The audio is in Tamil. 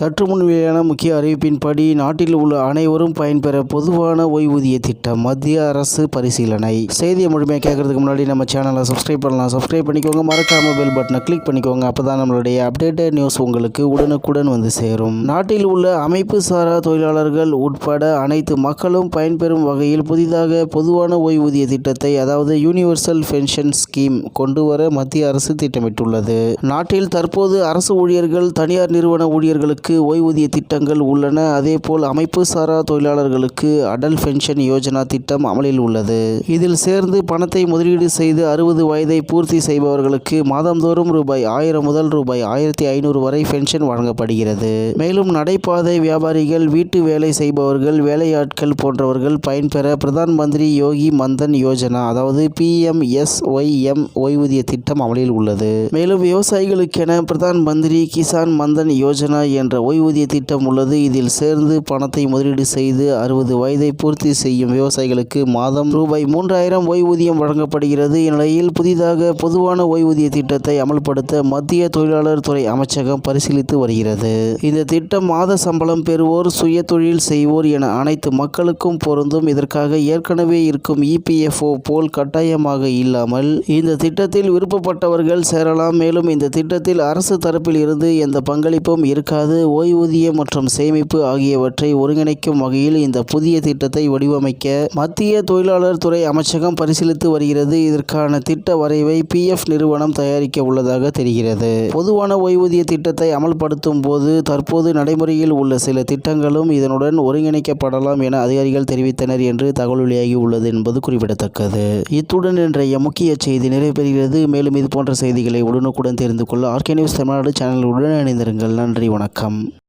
சற்று முன் வெளியான முக்கிய அறிவிப்பின்படி நாட்டில் உள்ள அனைவரும் பயன்பெற பொதுவான ஓய்வூதிய திட்டம் மத்திய அரசு பரிசீலனை. செய்தியை முழுமையாக கேட்கறதுக்கு முன்னாடி நம்ம சேனலை சப்ஸ்கிரைப் பண்ணலாம். சப்ஸ்கிரைப் பண்ணிக்கோங்க. மறக்காம பெல் பட்டனை கிளிக் பண்ணிக்கோங்க. அப்பதான் நம்மளுடைய அப்டேட்டட் நியூஸ் உங்களுக்கு உடனுக்குடன் வந்து சேரும். நாட்டில் உள்ள அமைப்பு சாரா தொழிலாளர்கள் உட்பட அனைத்து மக்களும் பயன்பெறும் வகையில் புதிதாக பொதுவான ஓய்வூதிய திட்டத்தை அதாவது யூனிவர்சல் பென்ஷன் ஸ்கீம் கொண்டு வர மத்திய அரசு திட்டமிட்டுள்ளது. நாட்டில் தற்போது அரசு ஊழியர்கள் தனியார் நிறுவன ஊழியர்களுக்கு ஓய்வூதிய திட்டங்கள் உள்ளன. அதேபோல் அமைப்பு சாரா தொழிலாளர்களுக்கு அடல் பென்ஷன் யோஜனா திட்டம் அமலில் உள்ளது. இதில் சேர்ந்து பணத்தை முதலீடு செய்து அறுபது வயதை பூர்த்தி செய்பவர்களுக்கு மாதந்தோறும் ரூபாய் ஆயிரம் முதல் ரூபாய் ஆயிரத்தி ஐநூறு வரை பென்ஷன் வழங்கப்படுகிறது. மேலும் நடைபாதை வியாபாரிகள் வீட்டு வேலை செய்பவர்கள் வேலையாட்கள் போன்றவர்கள் பயன்பெற பிரதான் மந்திரி யோகி மந்தன் யோஜனா அதாவது பிஎம்எஸ்ஒய்எம் ஓய்வூதிய திட்டம் அமலில் உள்ளது. மேலும் விவசாயிகளுக்கென பிரதான் மந்திரி கிசான் மந்தன் யோஜனா என்ற ஓய்வூதிய திட்டம் உள்ளது. இதில் சேர்ந்து பணத்தை முதலீடு செய்து அறுபது வயதை பூர்த்தி செய்யும் விவசாயிகளுக்கு மாதம் ரூபாய் மூன்றாயிரம் ஓய்வூதியம் வழங்கப்படுகிறது. இந்நிலையில் புதிதாக பொதுவான ஓய்வூதிய திட்டத்தை அமல்படுத்த மத்திய தொழிலாளர் துறை அமைச்சகம் பரிசீலித்து வருகிறது. இந்த திட்டம் மாத சம்பளம் பெறுவோர் சுய தொழில் செய்வோர் என அனைத்து மக்களுக்கும் பொருந்தும். இதற்காக ஏற்கனவே இருக்கும் இபிஎஃப்ஓ போல் கட்டாயமாக இல்லாமல் இந்த திட்டத்தில் விருப்பப்பட்டவர்கள் சேரலாம். மேலும் இந்த திட்டத்தில் அரசு தரப்பில் இருந்து எந்த பங்களிப்பும் இருக்காது. ஓய்வூதியம் மற்றும் சேமிப்பு ஆகியவற்றை ஒருங்கிணைக்கும் வகையில் இந்த புதிய திட்டத்தை வடிவமைக்க மத்திய தொழிலாளர் துறை அமைச்சகம் பரிசீலித்து வருகிறது. இதற்கான திட்ட வரைவை பிஎஃப் நிறுவனம் தயாரிக்க உள்ளதாக தெரிகிறது. பொதுவான ஓய்வூதிய திட்டத்தை அமல்படுத்தும் போது தற்போது நடைமுறையில் உள்ள சில திட்டங்களும் இதனுடன் ஒருங்கிணைக்கப்படலாம் என அதிகாரிகள் தெரிவித்தனர் என்று தகவல் வெளியாகி உள்ளது என்பது குறிப்பிடத்தக்கது. இத்துடன் இன்றைய முக்கிய செய்தி நிறைவேறுகிறது மேலும் இது போன்ற செய்திகளை உடனுக்குடன் தெரிந்து கொள்ள ஆர்கே நியூஸ் தமிழ்நாடு சேனலுடன் இணைந்திருங்கள். நன்றி வணக்கம். dalam